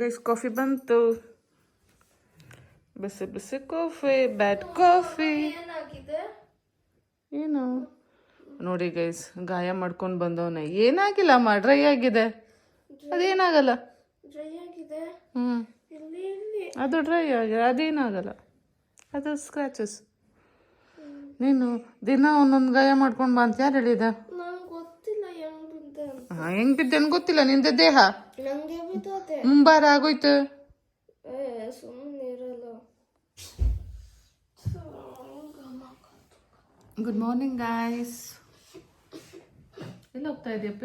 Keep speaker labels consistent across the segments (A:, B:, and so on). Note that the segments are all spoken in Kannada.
A: ಗೈಸ್ ಕಾಫಿ ಬಂತು ಬಿಸಿ ಬಿಸಿ ಕಾಫಿ ಬ್ಯಾಡ್ ಕಾಫಿ ಏನು. ನೋಡಿ ಗೈಸ್ ಗಾಯ ಮಾಡ್ಕೊಂಡು ಬಂದವನ. ಏನಾಗಿಲ್ಲಮ್ಮ ಡ್ರೈ ಆಗಿದೆ. ಅದೇನಾಗಲ್ಲ. ಹ್ಞೂ ಅದು ಡ್ರೈ ಆಗಿದೆ ಅದೇನಾಗಲ್ಲ. ಅದು ಸ್ಕ್ರಾಚಸ್ ನೀನು ದಿನ ಒಂದೊಂದು ಗಾಯ ಮಾಡ್ಕೊಂಡು ಬಾ ಅಂತ ಯಾರು ಹೇಳಿದ
B: ನಂಗೆ ಗೊತ್ತಿಲ್ಲ ಹೆಂಗ್ ಬಿದ್ದೆ ಅಂತ
A: ಹಾಂ ಹೆಂಗ್ ಬಿದ್ದೇನು ಗೊತ್ತಿಲ್ಲ ನಿಂದ ದೇಹ?
B: ನಂಗೆ ಬಿದ್ದೋದೆ.
A: ಮುಂಬಾರ ಆಗೋಯ್ತು.
B: ಸುಮ್ಮನೆ ಇರಲ್ಲ.
A: ಗುಡ್ ಮಾರ್ನಿಂಗ್ ಗಾಯ್ಸ್ ಎಲ್ಲಿ ಹೋಗ್ತಾ ಇದೆಯಪ್ಪ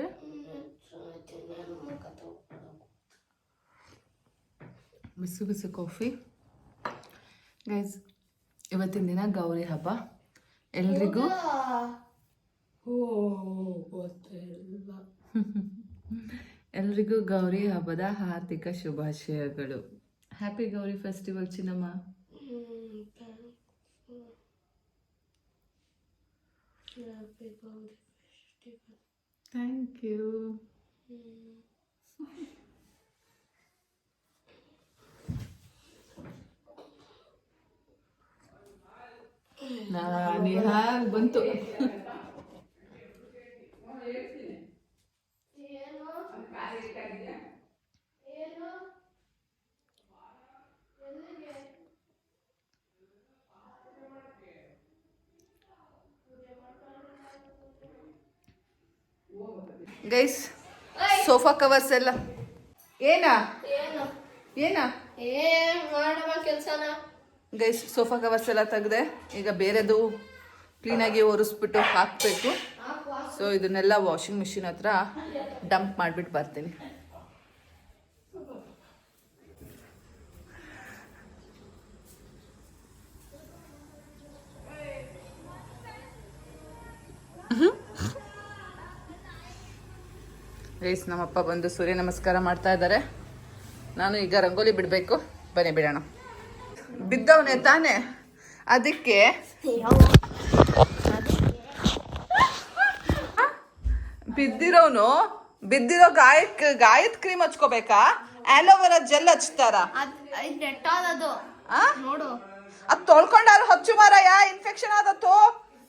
A: ಬಿಸಿ ಬಿಸಿ ಕಾಫಿ. ಗೈಸ್ ಇವತ್ತಿನ ದಿನ ಗೌರಿ ಹಬ್ಬ. ಎಲ್ರಿಗೂ
B: ಓ ಗೊತ್ತಿಲ್ಲ
A: ಎಲ್ರಿಗೂ ಗೌರಿ ಹಬ್ಬದ ಹಾರ್ದಿಕ ಶುಭಾಶಯಗಳು. Happy
B: Gowri festival Chinnamma.
A: Thank you ನಾನಿ ಹಾಗೆ ಬಂತು. ಗೈಸ್ ಸೋಫಾ ಕವರ್ಸ್ ಎಲ್ಲ. ಏನಾ?
B: ಏನು?
A: ಗೈಸ್ ಸೋಫಾ ಕವರ್ಸ್ ಎಲ್ಲ ತೆಗ್ದೆ. ಈಗ ಬೇರೆದು ಕ್ಲೀನಾಗಿ ಒರೆಸ್ಬಿಟ್ಟು ಹಾಕಬೇಕು. ಸೊ ಇದನ್ನೆಲ್ಲ ವಾಷಿಂಗ್ ಮಿಷಿನ್ ಹತ್ರ ಡಂಪ್ ಮಾಡಿಬಿಟ್ಟು ಬರ್ತೀನಿ. ಗೈಸ್ ನಮ್ಮಪ್ಪ ಬಂದು ಸೂರ್ಯ ನಮಸ್ಕಾರ ಮಾಡ್ತಾ ಇದ್ದಾರೆ. ನಾನು ಈಗ ರಂಗೋಲಿ ಬಿಡಬೇಕು. ಬನ್ನಿ ಬಿಡೋಣ. ಬಿದ್ದವನೇ ತಾನೇ? ಅದಕ್ಕೆ ಬಿದ್ದಿರೋನು ಬಿದ್ದಿರೋ ಗಾಯಕ್ ಗಾಯದ ಕ್ರೀಮ್ ಹಚ್ಕೋಬೇಕಾ? ಆಲೋವೆರಾ ಜೆಲ್ ಹಚ್ತಾರ?
B: ನೋಡು.
A: ಅದ್ ತೊಳ್ಕೊಂಡಾರು ಹಚ್ಚು ಮಾರಾಯ ಇನ್ಫೆಕ್ಷನ್ ಆದತ್ತು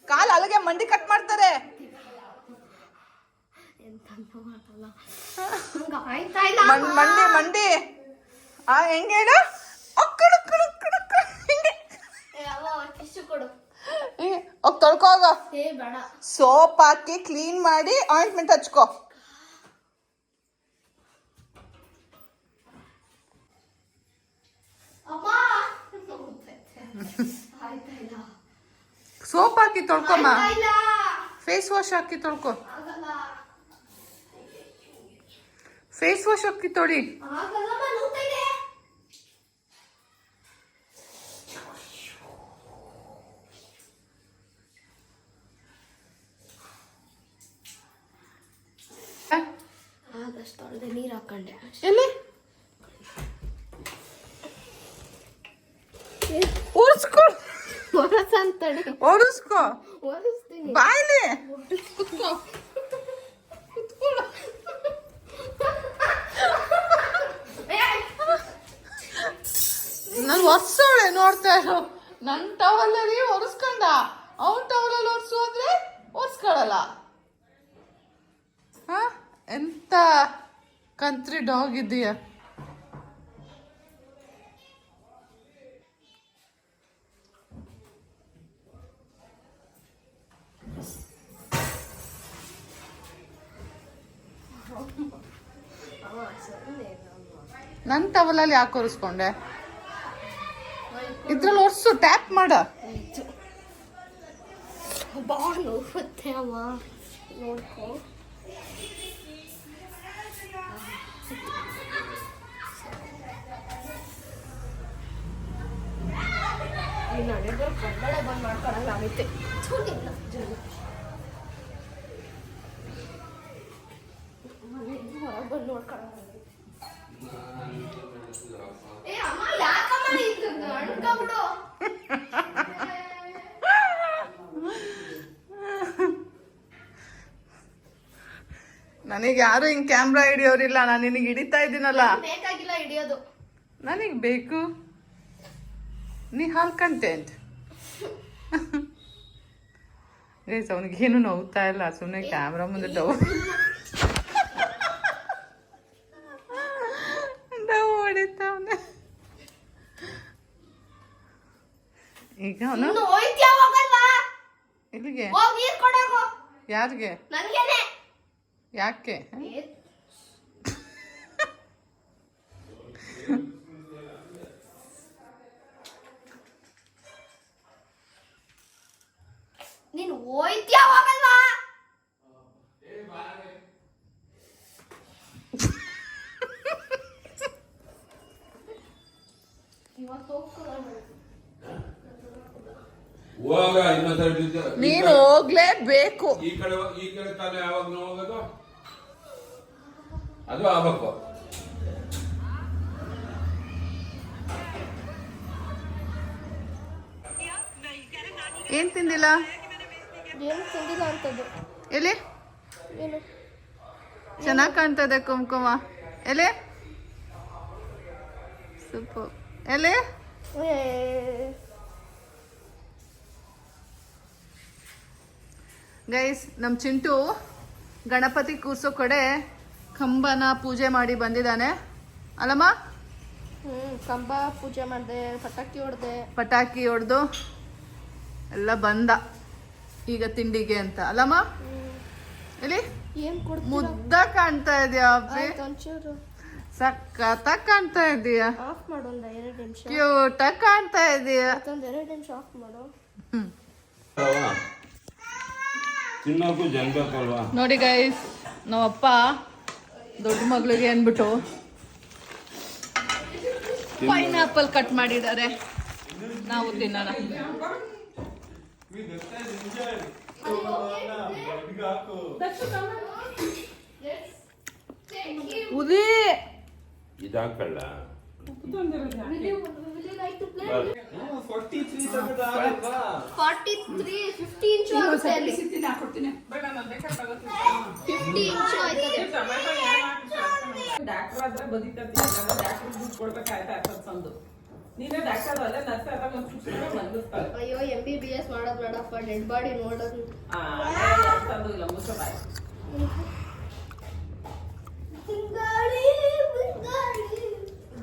A: ಕಾಲ್ ಅಲ್ಲಿಗೆ ಮಂಡಿ ಕಟ್ ಮಾಡ್ತಾರೆ
B: ಎಂತ ಮಾಡಲ್ಲ ಹಂಗ ಆಯ್ತಾ ಇಲ್ಲ
A: ಮಂ- ಮಂಡಿ ಮಂಡೆ ಆ ಹೆಂಗೆ ಹೇಳು? ಅಕ್ಕಡು ಕಳು ಕಳು ಕಡು ಹಿಂಗೆ.
B: ಏ ಅವ್ವ ಕೊಡು.
A: ಹಿಂಗೆ ಹೋಗ್ ತೊಳ್ಕೋಗ ಸೋಪ್ ಹಾಕಿ ಕ್ಲೀನ್ ಮಾಡಿ ಆಯಿಂಟ್ಮೆಂಟ್ ಹಚ್ಕೋ. ಸೋಪ್ ಹಾಕಿ ತೊಳ್ಕೊಮ್ಮ. ಫೇಸ್ ವಾಶ್ ಹಾಕಿ ತೊಳ್ಕೊ
B: ಆಗಲ್ಲ
A: ಫೇಸ್ ವಾಶ್ ಹಾಕಿ ತೊಳಿ
B: ನೀರು ಹಾಕೊಂಡೆ
A: ಎಲ್ಲಿ ಒರೆಸ್ಕೊ.
B: ಒರೆಸ್ತೀನಿ.
A: ಬಾಯ್ಲಿ.
B: ಕುತ್ಕೋ
A: ನಾನು ಒರ್ಸೋಳೆ ನೋಡ್ತಾ ಇರೋ ನನ್ನ ಟವಲಲ್ಲಿ ಒರೆಸ್ಕೊಂಡ. ಅವನ ಟವಲಲ್ಲಿ ಒರೆಸು ಅಂದ್ರೆ ಒರೆಸ್ಕೊಳ್ಳಲ್ಲ ಹಾ? ಎಂತ ಕಂತ್ರಿ ಡಾಗ್ ನನ್ ನನ್ನ ಟವಲಲ್ಲಿ ಯಾಕೆ ಒರೆಸ್ಕೊಂಡೆ? ಇದ್ರಲ್ಲಿ ಒರ್ಸು ಟ್ಯಾಪ್ ಮಾಡ.
B: ಬಾ ನೋಡುತ್ತೆ ಅಮ್ಮ. ನೋಡ್ಕೊ. ನೀನು ನಡೆದ್ರೆ ಕನ್ನಡ ಬಂದ್ ಮಾಡ್ಕೊಳಂಗ ಆಗೈತೆ ಥು, ನಿನ್ನ ಬಂದು ನೋಡ್ಕೊಳಲ್ಲ ಹೊರಗ್ ಬಂದ್ ನೋಡ್ಕೊಳಂಗ ಏ ಅಮ್ಮ
A: ನನಗೆ ಯಾರು ಹಿಂಗ್ ಕ್ಯಾಮ್ರಾ ಹಿಡಿಯೋರಿಲ್ಲ ನಾನು ನಿನಗೆ ಹಿಡಿತಾ ಇದ್ದೀನಲ್ಲ.
B: ಬೇಕಾಗಿಲ್ಲ ಹಿಡಿಯೋದು.
A: ನನಗೆ ಬೇಕು? ನೀ ಹಾಲ್ ಕಂಟೆಂಟ್ ಗೈಸ್ ಅವನಿಗೇನು ನೋವುತ್ತಾ ಇಲ್ಲ ಸುಮ್ಮನೆ ಕ್ಯಾಮ್ರಾ ಮುಂದೆ ಡವ್ ಈಗ ಅವನು? ಇಲ್ಲಿಗೆ ಯಾರಿಗೆ? ಯಾಕೆ?
B: ನೀನು ಹೋಯ್ತೀಯ ಹೋಗಲ್ವಾ? ಇವತ್ತು.
C: ಹೋಗ ಇನ್ನೊಂದ್ಸರಿ
A: ನೀನು ಹೋಗ್ಲೇಬೇಕು.
C: ಈ ಕಡೆ ಈ ಕಡೆ ತಾನೇ ಯಾವಾಗ ಹೋಗೋದು? ಅದು ಆಗ್ಬೇಕು
A: ಏನ್ ತಿಂದಿಲ್ಲ?
B: ಏನು ತಿಂದಿಲ್ಲ ಅಂತದ್ದು.
A: ಎಲ್ಲಿ?
B: ಏನು?
A: ಚೆನ್ನಾಗಿ ಕಾಣ್ತದೆ ಕುಂಕುಮ. ಎಲೆ ಸೂಪರ್ ಎಲೆ ಗೈಸ್ ನಮ್ಮ ಚಿಂಟು ಗಣಪತಿ ಕೂರ್ಸೋ ಕಡೆ ಕಂಬನ ಪೂಜೆ ಮಾಡಿ ಬಂದಿದ್ದಾನೆ. ಅಲ್ಲಮ್ಮ?
B: ಹ್ಮ್ ಕಂಬ ಪೂಜೆ ಮಾಡಿದೆ ಪಟಾಕಿ ಹೊಡೆದೆ.
A: ಪಟಾಕಿ ಹೊಡೆದು ಎಲ್ಲ ಬಂದ ಈಗ ತಿಂಡಿಗೆ ಅಂತ. ಅಲ್ಲಮ್ಮ? ಎಲ್ಲಿ?
B: ಏನ್ ಕೊಡ್ತೀರಾ?
A: ಮುದ್ದ ಕಾಣ್ತಾ ಇದೆಯಾ ಸಖತ್ತಾಗಿ ಕಾಣ್ತಾ ಇದೆಯಾ?
B: ಆಫ್ ಮಾಡು ಒಂದ ಎರಡು ನಿಮಿಷ.
A: ಕ್ಯೂಟಾಗಿ ಕಾಣ್ತಾ ಇದೆಯಾ?
B: ಹ್ಮ್ ಎರಡು ನಿಮಿಷ ಆಫ್ ಮಾಡು.
C: ಅಲ್ವಾ? ತಿನ್ನೋಕು ಜನ ಬೇಕಲ್ವಾ
A: ನೋಡಿ ಗೈಸ್ ನಮ್ಮಪ್ಪ ದೊಡ್ಡ ಮಗಳಿಗೆ ಅಂದ್ಬಿಟ್ಟು ಪೈನಾಪಲ್ ಕಟ್ ಮಾಡಿದ್ದಾರೆ. ನಾವು ತಿನ್ನೋಣ. ಉದಿ.
C: ಇದಾಕಲ್ಲ.
B: ಆಯ್ತದೆ.
D: ಡಾಕ್ಟರ್ ಆದ್ರೆ ಬದುಕತ್ತಿ ಡಾಕ್ಟರ್ ದುಡ್ಡು ಕೊಡ್ಬೇಕಾಯ್ತಾ ಸಂದು ನೀನೇ ಡಾಕ್ಟರ್ ಅಲ್ಲ ನರ್ಸ್ ಬಂದಿರ್ತಾರೆ.
B: ಅಯ್ಯೋ ಎಂ ಬಿ ಬಿ ಎಸ್ ಮಾಡೋದು ಬೇಡಪ್ಪ ಡೆಡ್ ಬಾಡಿ ನೋಡೋದು.
D: ಮುಸಬಾಯ್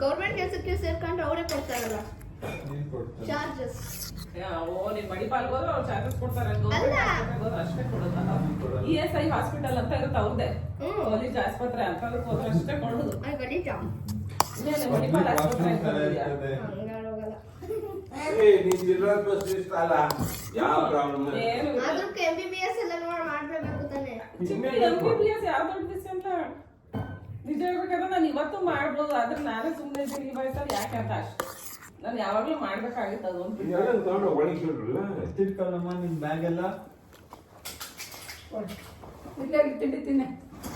B: ಗೌರ್ಮೆಂಟ್ ಕೆಲಸಕ್ಕೆ ಸೇರ್ಕೊಂಡ್ರೆ ಅವರೇ ಕೊಡ್ತಾರಲ್ಲ ಚಾರ್ಜಸ್
D: ಓ ನಿನ್ ಮಣಿಪಾಲ್ಗೆ ಹೋದ್ರೆ ಅವ್ರು ಚಾರ್ಜಸ್ ಕೊಡ್ತಾರೆ.
B: ಅಲ್ಲ.
D: ಹೋದ್ರೆ ಅಷ್ಟೇ ಕೊಡೋದು. ಇ ಎಸ್ ಐ ಹಾಸ್ಪಿಟಲ್ ಅಂತ ಇರುತ್ತೆ ಅವ್ರದ್ದೇ
B: ಹ್ಮ್.
D: ಕಾಲೇಜ್ ಆಸ್ಪತ್ರೆ ಅಂತ ಹೋದ್ರೆ ಅಷ್ಟೇ ಕೊಡೋದು.
B: ಅದು ಖಂಡಿತ
D: ಇನ್ನೇನು ಮಣಿಪಾಲ್ ಆಸ್ಪತ್ರೆ ಅಂತ ಇದೆಯಾ?
B: ಹಂಗಾರೋಗಲ್ಲ
C: ಯಾವ ಪ್ರಾಬ್ಲಮ್
D: ಏನು ಇಲ್ಲ.
B: ಆದ್ರೂ ಎಂ ಬಿ ಬಿ ಎಸ್ ಎಲ್ಲ ನೋಡಿ ಮಾಡ್ಬೇಕು ತಾನೆ.
D: MBBS ಯಾವ ದೊಡ್ಡ ವಿಷಯ ಅಂತ? ನಿಜ ಹೇಳ್ಬೇಕಂದ್ರೆ ನಾನು ಇವತ್ತು ಮಾಡ್ಬೋದು ಆದ್ರೆ ನಾನೇ ಸುಮ್ಮನೆ ಇದ್ದೀನಿ ಈ ವಯಸ್ಸಲ್ಲಿ ಯಾಕೆ ಅಂತ ಅಷ್ಟೇ. ನಾನು ಯಾವಾಗ್ಲೂ ಮಾಡ್ಬೇಕಾಗಿತ್ತು
C: ಅದೊಂದು
E: ತಿಳ್ಕೊಳ್ಳಮ್ಮ ನಿಮ್ ಬ್ಯಾಗ್ ಎಲ್ಲ
D: ಇಲ್ಲೇ ತಿಂಡಿ ತಿನ್ನೆ.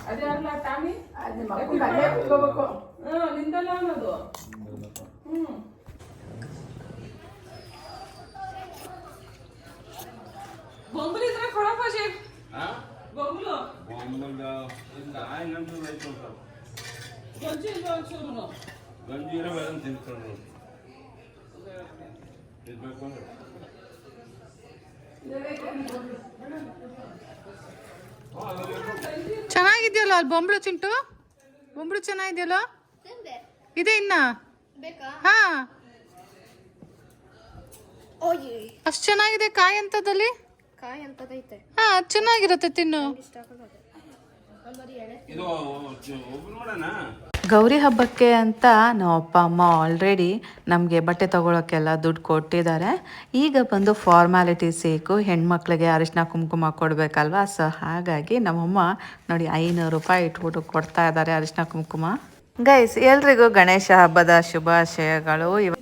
D: ಅದೇ ಅಲ್ಲ ಟಾಮಿ? ಹಾ ನಿಂದಲ್ಲ ಅನ್ನೋದು ಹ್ಮ್. ಬೊಂಬಲು ಇದ್ರೆ ಕೊಡಪ್ಪ ಶೇಖ್. ಬೊಂಬಲು. ಇಲ್ಲ ಒಂಚೂರು
C: ಗಂಜಿ ಇರೋ ಬೇರೆ ತಿನ್ಕೊಂಡು ಇರ್ಬೇಕು ಅಂದ್ರೆ
A: ಚೆನ್ನಾಗಿದೆಯಲ್ಲ ಅಲ್ಲಿ ಬೊಂಬಳು ಚಿಂಟು? ಬೊಂಬಳು ಚೆನ್ನಾಗಿದೆಯಲ್ಲ? ಇದೆ ಇನ್ನ?
B: ಬೇಕಾ?
A: ಹಾ.
B: ಓಯ್
A: ಅಷ್ಟು ಚೆನ್ನಾಗಿದೆ ಕಾಯಿ ಅಂತದಲ್ಲಿ?
B: ಕಾಯಿ ಅಂತದೈತೆ
A: ಹಾ ಚೆನ್ನಾಗಿರುತ್ತೆ ತಿನ್ನು.
C: ಇದು ಒಬ್ರು ಮಾಡೋಣ
F: ಗೌರಿ ಹಬ್ಬಕ್ಕೆ ಅಂತ ನಮ್ಮ ಅಪ್ಪ, ಅಮ್ಮ ಆಲ್ರೆಡಿ ನಮಗೆ ಬಟ್ಟೆ ತಗೊಳಕ್ಕೆಲ್ಲ ದುಡ್ಡು ಕೊಟ್ಟಿದ್ದಾರೆ. ಈಗ ಬಂದು ಫಾರ್ಮ್ಯಾಲಿಟಿ ಸೇಕು ಹೆಣ್ಮಕ್ಳಿಗೆ ಅರಿಶಿನ ಕುಂಕುಮ ಕೊಡಬೇಕಲ್ವಾ? ಸೊ ಹಾಗಾಗಿ ನಮ್ಮಮ್ಮ ನೋಡಿ ಐನೂರು ರೂಪಾಯಿ ಇಟ್ಬಿಟ್ಟು ಕೊಡ್ತಾ ಇದ್ದಾರೆ ಅರಿಶಿನ ಕುಂಕುಮ. ಗೈಸ್ ಎಲ್ರಿಗೂ ಗಣೇಶ ಹಬ್ಬದ ಶುಭಾಶಯಗಳು. ಇವ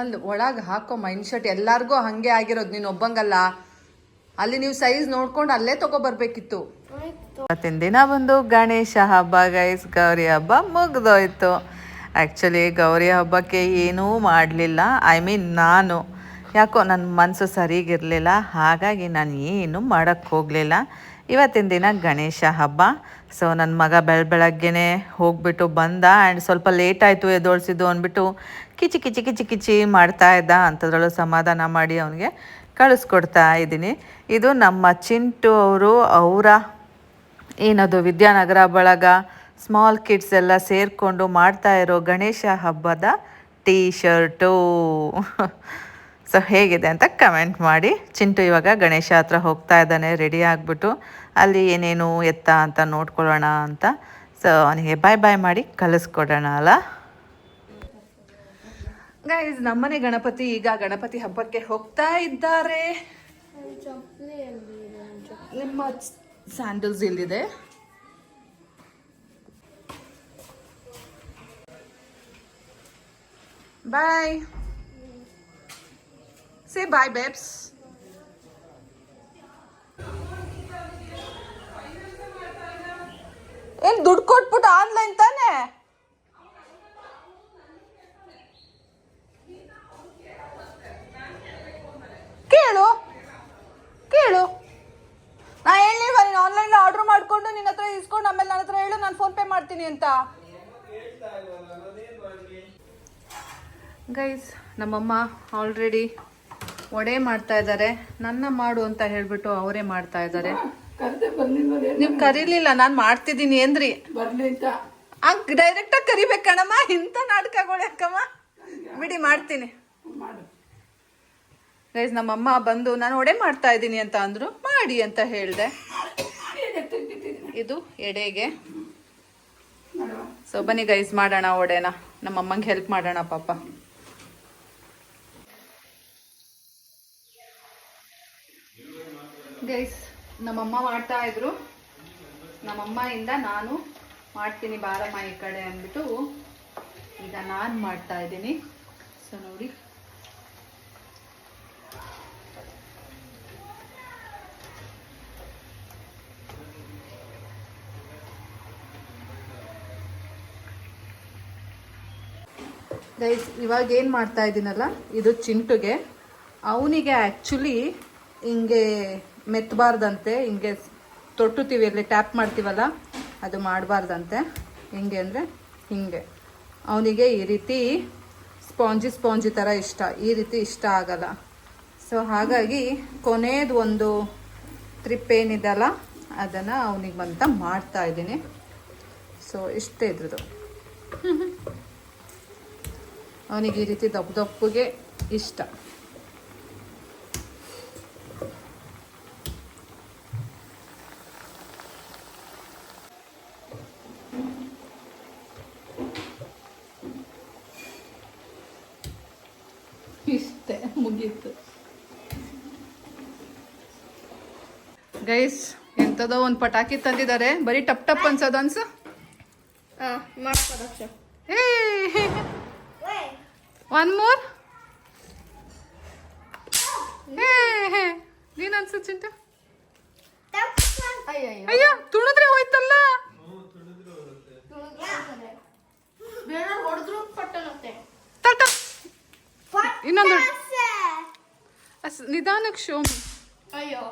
A: ಅಲ್ಲಿ ಒಳಗೆ ಹಾಕೋ ಮೈಂಡ್ ಶರ್ಟ್ ಎಲ್ಲರಿಗೂ ಹಾಗೆ ಆಗಿರೋದು. ನೀನು ಒಬ್ಬಂಗಲ್ಲ. ಅಲ್ಲಿ ನೀವು ಸೈಜ್ ನೋಡ್ಕೊಂಡು ಅಲ್ಲೇ ತಗೋಬರ್ಬೇಕಿತ್ತು.
F: ಇವತ್ತಿನ ದಿನ ಬಂದು ಗಣೇಶ ಹಬ್ಬ ಗೈಸ್ ಗೌರಿ ಹಬ್ಬ ಮುಗ್ದೋಯ್ತು. ಆ್ಯಕ್ಚುಲಿ ಗೌರಿ ಹಬ್ಬಕ್ಕೆ ಏನೂ ಮಾಡಲಿಲ್ಲ. ಐ ಮೀನ್ ನಾನು. ಯಾಕೋ ನನ್ನ ಮನಸ್ಸು ಸರಿಗಿರಲಿಲ್ಲ. ಹಾಗಾಗಿ ನಾನು ಏನು ಮಾಡೋಕ್ಕೆ ಹೋಗಲಿಲ್ಲ. ಇವತ್ತಿನ ದಿನ ಗಣೇಶ ಹಬ್ಬ. ಸೊ ನನ್ನ ಮಗ ಬೆಳ ಬೆಳಗ್ಗೆನೆ ಹೋಗ್ಬಿಟ್ಟು ಬಂದ. ಆ್ಯಂಡ್ ಸ್ವಲ್ಪ ಲೇಟ್ ಆಯಿತು ಎದೋಳಿಸಿದ್ದು ಅಂದ್ಬಿಟ್ಟು ಕಿಚಿ ಕಿಚಿ ಕಿಚಿ ಕಿಚಿ ಮಾಡ್ತಾ ಇದ್ದ. ಅಂಥದ್ರಲ್ಲೂ ಸಮಾಧಾನ ಮಾಡಿ ಅವನಿಗೆ ಕಳಿಸ್ಕೊಡ್ತಾ ಇದ್ದೀನಿ. ಇದು ನಮ್ಮ ಚಿಂಟು ಅವರು, ಅವರ ಏನದು ವಿದ್ಯಾನಗರ ಬಳಗ? ಸ್ಮಾಲ್ ಕಿಡ್ಸ್ ಎಲ್ಲ ಸೇರಿಕೊಂಡು ಮಾಡ್ತಾ ಇರೋ ಗಣೇಶ ಹಬ್ಬದ ಟೀ ಶರ್ಟು ಸೊ ಹೇಗಿದೆ ಅಂತ ಕಮೆಂಟ್ ಮಾಡಿ. ಚಿಂಟು ಇವಾಗ ಗಣೇಶ ಹತ್ರ ಹೋಗ್ತಾ ಇದ್ದಾನೆ ರೆಡಿ ಆಗಿಬಿಟ್ಟು. ಅಲ್ಲಿ ಏನೇನು ಎತ್ತ ಅಂತ ನೋಡ್ಕೊಳ್ಳೋಣ ಅಂತ. ಸೊ ಅವನಿಗೆ ಬಾಯ್ ಬಾಯ್ ಮಾಡಿ ಕಲಿಸ್ಕೊಡೋಣ ಅಲ್ಲ?
A: ಗೈಸ್ ನಮ್ಮನೆ ಗಣಪತಿ ಈಗ ಗಣಪತಿ ಹಬ್ಬಕ್ಕೆ ಹೋಗ್ತಾ ಇದ್ದಾರೆ. ನಿಮ್ಮ ಸ್ಯಾಂಡಲ್ಸ್ ಇಲ್ಲಿದೆ. ಬಾಯ್. ಸೇ ಬಾಯ್ ಬೇಬ್ಸ್ ಏನ್ ದುಡ್ಡು ಕೊಟ್ಬಿಟ್ಟು ಆನ್ಲೈನ್ ತಾನೇ? ಕೇಳು ಕೇಳು. ನೀನು ಆನ್ಲೈನ್ ಆರ್ಡರ್ ಮಾಡ್ಕೊಂಡು ನಿನ್ನ ಹತ್ರ ಇಸ್ಕೊಂಡು ಆಮೇಲೆ ನನ್ನ ಹತ್ರ ಹೇಳು ನಾನು ಫೋನ್ ಪೇ ಮಾಡ್ತೀನಿ ಅಂತ. ಗೈಸ್ ನಮ್ಮಮ್ಮ ಆಲ್ರೆಡಿ ವಡೆ ಮಾಡ್ತಾ ಇದ್ದಾರೆ. ನನ್ನ ಮಾಡು ಅಂತ ಹೇಳ್ಬಿಟ್ಟು ಅವರೇ ಮಾಡ್ತಾ ಇದ್ದಾರೆ. ನೀವು ಕರೀಲಿಲ್ಲ ನಾನು ಮಾಡ್ತಿದ್ದೀನಿ ಏನ್ರಿ? ಡೈರೆಕ್ಟಾಗಿ ಡೈರೆಕ್ಟ್ ಆಗಿ ಕರಿಬೇಕಣಮ್ಮ ಇಂಥ ನಾಟಕಗಳು ಯಾಕಮ್ಮ? ಬಿಡಿ ಮಾಡ್ತೀನಿ. ಗೈಸ್ ನಮ್ಮಮ್ಮ ಬಂದು, ನಾನು ಒಡೆ ಮಾಡ್ತಾ ಇದ್ದೀನಿ ಅಂತ ಅಂದ್ರು, ಮಾಡಿ ಅಂತ ಹೇಳಿದೆ. ಇದು ಎಡೆಗೆ. ಸೊ ಬನ್ನಿ ಗೈಸ್ ಮಾಡೋಣ ಒಡೆನ ನಮ್ಮಮ್ಮಂಗೆ ಹೆಲ್ಪ್ ಮಾಡೋಣ, ಪಾಪ. ಗೈಸ್ ನಮ್ಮಮ್ಮ ಮಾಡ್ತಾ ಇದ್ರು. ನಮ್ಮಮ್ಮ ಇಂದ ನಾನು ಮಾಡ್ತೀನಿ ಬಾರಮ್ಮ ಈ ಕಡೆ ಅಂದ್ಬಿಟ್ಟು, ಈಗ ನಾನು ಮಾಡ್ತಾ ಇದ್ದೀನಿ. ಸೊ ನೋಡಿ. ಗೈಸ್ ಇವಾಗ ಏನು ಮಾಡ್ತಾ ಇದ್ದೀನಲ್ಲ ಇದು ಚಿಂಟುಗೆ. ಅವನಿಗೆ ಆ್ಯಕ್ಚುಲಿ ಹಿಂಗೆ ಮೆತ್ತಬಾರ್ದಂತೆ ಹಿಂಗೆ ತೊಟ್ಟುತ್ತೀವಿ, ಅಲ್ಲಿ ಟ್ಯಾಪ್ ಮಾಡ್ತೀವಲ್ಲ, ಅದು ಮಾಡಬಾರ್ದಂತೆ. ಹಿಂಗೆ ಅಂದರೆ ಹಿಂಗೆ. ಅವನಿಗೆ ಈ ರೀತಿ ಸ್ಪಾಂಜಿ ಸ್ಪಾಂಜಿ ಥರ ಇಷ್ಟ. ಈ ರೀತಿ ಇಷ್ಟ ಆಗಲ್ಲ. ಸೊ ಹಾಗಾಗಿ ಕೊನೆಯದು ಒಂದು ಟ್ರಿಪ್ ಏನಿದೆಲ್ಲ ಅದನ್ನು ಅವನಿಗೆ ಬಂತ ಮಾಡ್ತಾ ಇದ್ದೀನಿ. ಸೊ ಇಷ್ಟೇ ಇದ್ರದ್ದು. ಅವನಿಗೆ ಈ ರೀತಿ ದಪ್ಪ ದಪ್ಪಗೆ ಇಷ್ಟ. ಇಷ್ಟೇ ಮುಗೀತು. ಗೈಸ್ ಎಂಥದೋ ಒಂದು ಪಟಾಕಿ ತಂದಿದ್ದಾರೆ. ಬರೀ ಟಪ್ ಟಪ್ ಅನ್ಸೋದು ಅನ್ಸು?
B: ಹಾ
A: ಏ ಒನ್ ಮೋರ್ ನೀನ್ ಅನ್ಸು ಚಿಂಟು? ಅಯ್ಯೋ ತುಣಿದ್ರೆ ಹೋಯ್ತಲ್ಲ? ಇನ್ನೊಂದು ನಿಧಾನಕ್ಕೆ ಶೋ
B: ಅಯ್ಯೋ.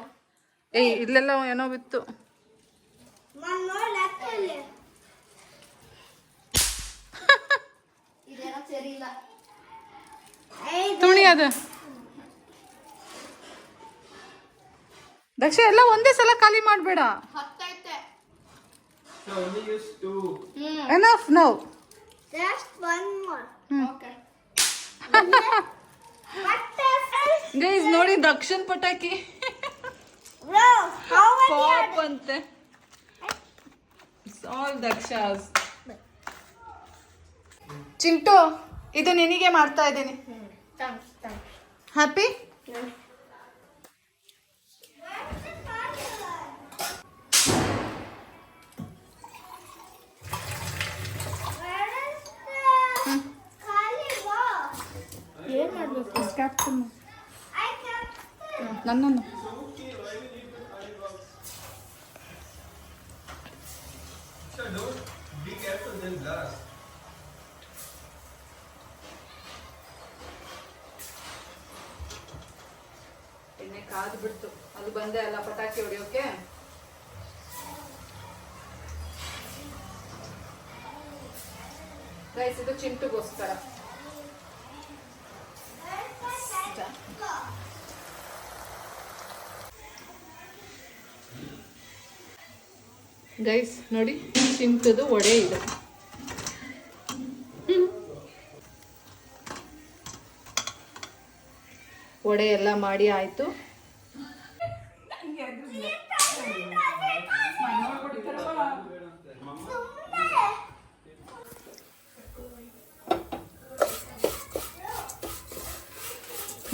A: ಏಯ್ ಇಲ್ಲೆಲ್ಲ ಏನೋ ಬಿತ್ತು
B: ಇದೇನೋ ಸರಿ ಇಲ್ಲ
A: ತುಣಿ ಅದು. ದಕ್ಷ ಎಲ್ಲ ಒಂದೇ ಸಲ ಖಾಲಿ ಮಾಡಬೇಡ. Enough now
B: just one more okay
A: guys ನೋಡಿ ದಕ್ಷಿಣ ಪಟಾಕಿ. ಪಾಪ್ ಅಂತೆ ಆಲ್ ದಕ್ಷಾಸ್. ಚಿಂಟು ಇದು ನಿನಗೆ ಮಾಡ್ತಾ ಇದ್ದೀನಿ.
B: ಥ್ಯಾಂಕ್ಸ್ ಥ್ಯಾಂಕ್ಸ್
A: ಹ್ಯಾಪಿ
B: ಏನ್ ಮಾಡ್ಬೇಕು
A: ಕ್ಯಾಪ್ಟನ್ ನನ್ನನ್ನು ಎಣ್ಣೆ ಕಾದು ಬಿಡ್ತು ಅದು ಬಂದೆ ಅಲ್ಲ ಪಟಾಕಿ ಹೊಡಿಯೋಕೆ. ರೈಸ್ ಇದು ಚಿಂಟುಗೋಸ್ಕರ. ಗೈಸ್ ನೋಡಿ, ಚಿಂಟುದು ಒಡೆ ಇದೆ. ವಡೆ ಎಲ್ಲ ಮಾಡಿ ಆಯ್ತು.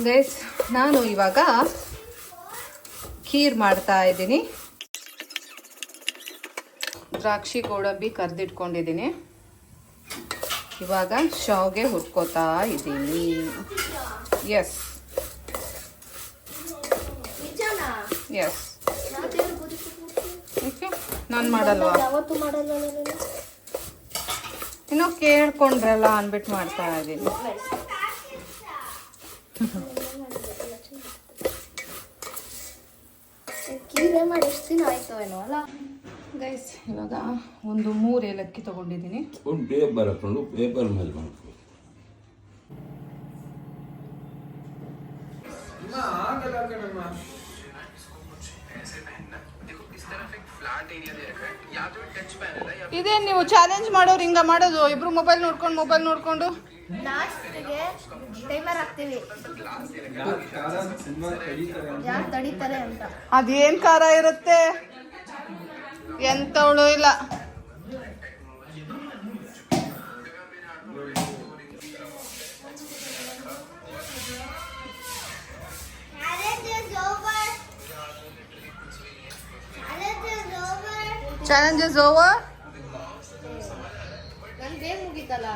A: ಗೈಸ್ ನಾನು ಇವಾಗ ಖೀರ್ ಮಾಡ್ತಾ ಇದ್ದೀನಿ. ದ್ರಾಕ್ಷಿ ಗೋಡಂಬಿ ಕರೆದಿಟ್ಕೊಂಡಿದ್ದೀನಿ. ಇವಾಗ ಶಾವ್ಗೆ ಹುಟ್ಕೋತಾ ಇದ್ದೀನಿ. ಎಸ್ ಎಸ್ ನಾನು ಮಾಡಲ್ವಾ? ಇನ್ನೂ ಕೇಳ್ಕೊಂಡ್ರಲ್ಲ ಅಂದ್ಬಿಟ್ಟು ಮಾಡ್ತಾ ಇದ್ದೀನಿ
B: ಕೀರೆ ಮಾಡಿ ಎಷ್ಟು ದಿನ ಆಯ್ತು ಏನೋ ಅಲ್ಲ
A: ಗೈಸ್ ಇವಾಗ ಒಂದು ಮೂರು ಏಲಕ್ಕಿ ತಗೊಂಡಿದ್ದೀನಿ.
C: ಒಂದು ಪೇಪರ್ ಹಾಕೊಂಡು ಪೇಪರ್ ಮೇಲೆ ಮಾಡ್ಕೊ
E: ಅಮ್ಮ ಆಗಲ್ಲ ಕಣಮ್ಮ.
A: ಇದೇ ನೀವು ಚಾಲೆಂಜ್ ಮಾಡೋರು ಹಿಂಗ ಮಾಡೋದು ಇಬ್ರು ಮೊಬೈಲ್ ನೋಡ್ಕೊಂಡು ಮೊಬೈಲ್ ನೋಡ್ಕೊಂಡು. ಅದೇನ್ ಖಾರ ಇರುತ್ತೆ? ಎಂತವಳು ಇಲ್ಲ. Challenges over
B: ಮುಗೀತಲ್ಲ?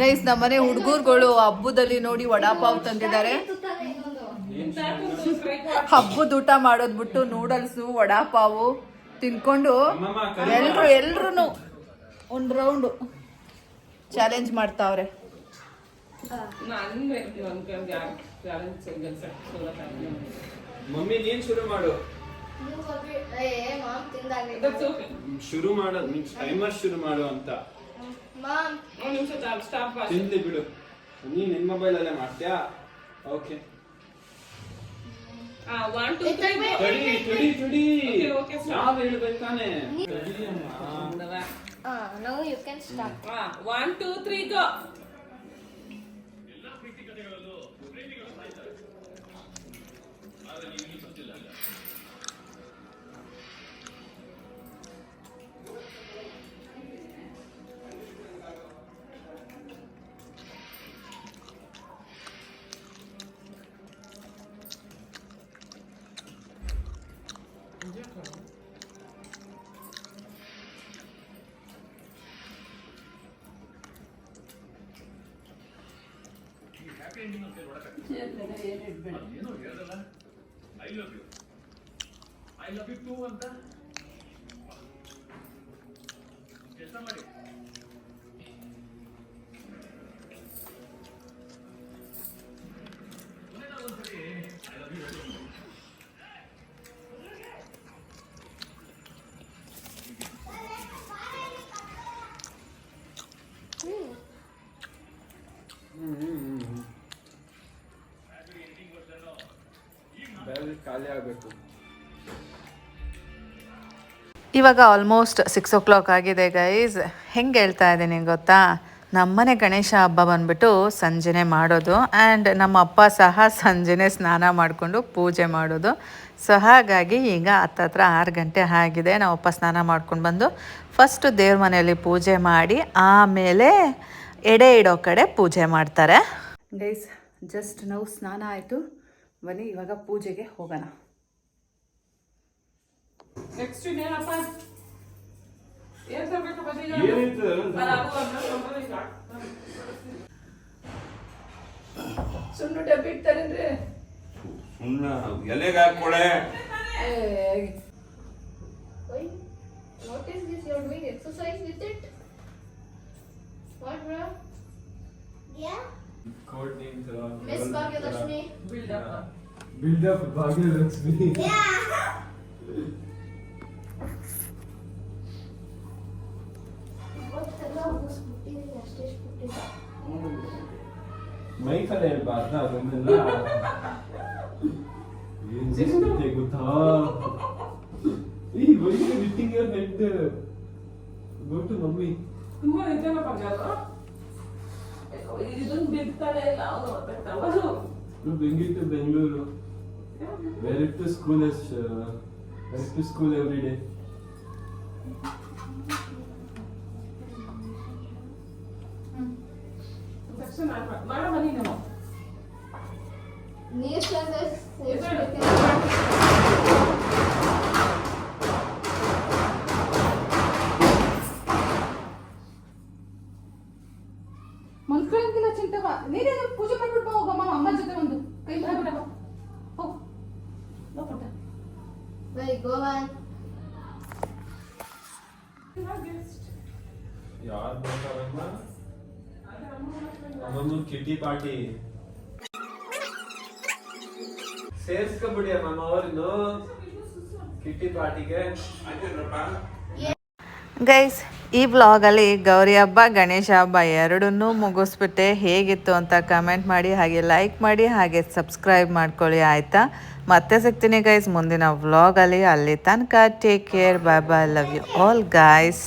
A: ಗೈಸ್ ನಮ್ಮನೆ ಹುಡುಗರುಗಳು ಹಬ್ಬದಲ್ಲಿ ನೋಡಿ ವಡಾಪಾವ್ ತಂದಿದ್ದಾರೆ. ಹಬ್ಬದ ಊಟ ಮಾಡೋದ್ ಬಿಟ್ಟು ನೂಡಲ್ಸು ವಡಾಪಾವು ತಿನ್ಕೊಂಡು ಎಲ್ರು ಎಲ್ರು ಒಂದ್ ರೌಂಡ್ ಚಾಲೆಂಜ್ ಮಾಡ್ತಾವ್ರೆ.
E: ಮಮ್ಮಿ ನೀನ್ ಶುರು ಮಾಡು. ಶುರು ಮಾಡೋದು ನೀನ್ ಟೈಮರ್ ಶುರು ಮಾಡು ಅಂತ. ತಿಂದ್ಲಿ ಬಿಡು. ನೀನ್ ನಿನ್ ಮೊಬೈಲ್ ಅಲ್ಲೇ ಮಾಡ್ತೀಯಾ?
D: Okay one
B: two three.
E: ತಡಿ ತಡಿ ತಡಿ
D: Okay, okay, sir.
E: ನಾವ್ ಹೇಳ್ಬೇಕಾನೆ ತಡಿಯಮ್ಮ.
B: ಹಾ ನಾವು you can stop
D: one two three go
E: ಏನೋ ಹೇಳಲ್ಲ I love you I love you too ಅಂತ? ಖಾಲಿ ಆಗ್ಬೇಕು.
F: ಇವಾಗ ಆಲ್ಮೋಸ್ಟ್ ಸಿಕ್ಸ್ ಓ ಕ್ಲಾಕ್ ಆಗಿದೆ ಗೈಸ್ ಹೆಂಗೆ ಹೇಳ್ತಾ ಇದ್ದೀನಿ ಗೊತ್ತಾ? ನಮ್ಮನೆ ಗಣೇಶ ಹಬ್ಬ ಬಂದ್ಬಿಟ್ಟು ಸಂಜೆನೆ ಮಾಡೋದು ಆ್ಯಂಡ್ ನಮ್ಮ ಅಪ್ಪ ಸಹ ಸಂಜೆನೆ ಸ್ನಾನ ಮಾಡಿಕೊಂಡು ಪೂಜೆ ಮಾಡೋದು. ಸೊ ಹಾಗಾಗಿ ಈಗ ಹತ್ತತ್ರ ಆರು ಗಂಟೆ ಆಗಿದೆ. ನಾವು ಅಪ್ಪ ಸ್ನಾನ ಮಾಡ್ಕೊಂಡು ಬಂದು ಫಸ್ಟು ದೇವ್ರ ಮನೆಯಲ್ಲಿ ಪೂಜೆ ಮಾಡಿ ಆಮೇಲೆ ಎಡೆ ಇಡೋ ಕಡೆ ಪೂಜೆ ಮಾಡ್ತಾರೆ.
A: ಗೈಸ್ ಜಸ್ಟ್ ನಾವು ಸ್ನಾನ ಆಯಿತು. ಬನ್ನಿ ಇವಾಗ ಪೂಜೆಗೆ ಹೋಗೋಣ
D: ನೆಕ್ಸ್ಟ್ ಇನ್ನೇನಪ್ಪ ಏನ್ ತರ್ಬೇಕಪ್ಪ. ಸುಮ್ನೆ ಡಬ್ಬಿ ಇಡ್ತಾರೇನ್ರಿ
C: ಸುಮ್ಮನೆ ಎಲೆಗೆ ಹಾಕೊಳೆ
B: Wait, what is this? You're doing exercise with it? What, bro? Yeah.
E: Code name था
B: miss Bhagyalakshmi
E: build up build up Bhagyalakshmi या ಮೈ ಕಲೆ ಹೇಳ್ಬಾರ್ದ ಅದನ್ನೆಲ್ಲ ಏನ್ ಜೆಸ್ಟಿದೆ ಗೊತ್ತಾ ಈ ಬರೀ ಬಿಟ್ಟಿಂಗ್ ನೆಟ್ ಗೋ ಟು ಮಮ್ಮಿ
D: ತುಂಬಾ ನಿಜನ ಪಂಜಾಬ್ ಇದನ್ನ ಬಿಡ್ತಾನೆ ಇಲ್ಲ ಅವನು ಗೊತ್ತಾಗ್ತಾವ
E: ಬೆಂಗಿ to Bengaluru? Where to school yes where to school every day
D: section ಮಾಡ ಬನ್ನಿ ನಾವು
B: ನೀರು ತಂದ್ರೆ
A: ಬೈ
B: ಗೋವಾನ್
E: ಯಾರು ಬರ್ತಾರಮ್ಮ ಅಮ್ಮನ ಕಿಟಿ ಪಾರ್ಟಿ ಸೇರ್ಸ್ಕೊಬಿಡಿ ಅಮ್ಮ ಅವ್ರನ್ನು. ಕಿಟಿ ಪಾರ್ಟಿಗೆ
F: ಗೈಸ್ ಈ ವ್ಲಾಗಲ್ಲಿ ಗೌರಿ ಹಬ್ಬ ಗಣೇಶ ಹಬ್ಬ ಎರಡನ್ನೂ ಮುಗಿಸ್ಬಿಟ್ಟೆ. ಹೇಗಿತ್ತು ಅಂತ ಕಮೆಂಟ್ ಮಾಡಿ ಹಾಗೆ ಲೈಕ್ ಮಾಡಿ ಹಾಗೆ ಸಬ್ಸ್ಕ್ರೈಬ್ ಮಾಡ್ಕೊಳ್ಳಿ ಆಯಿತಾ? ಮತ್ತೆ ಸಿಗ್ತೀನಿ ಗೈಸ್ ಮುಂದಿನ ವ್ಲಾಗಲ್ಲಿ ಅಲ್ಲಿ. ತನಕ take care bye bye love you all guys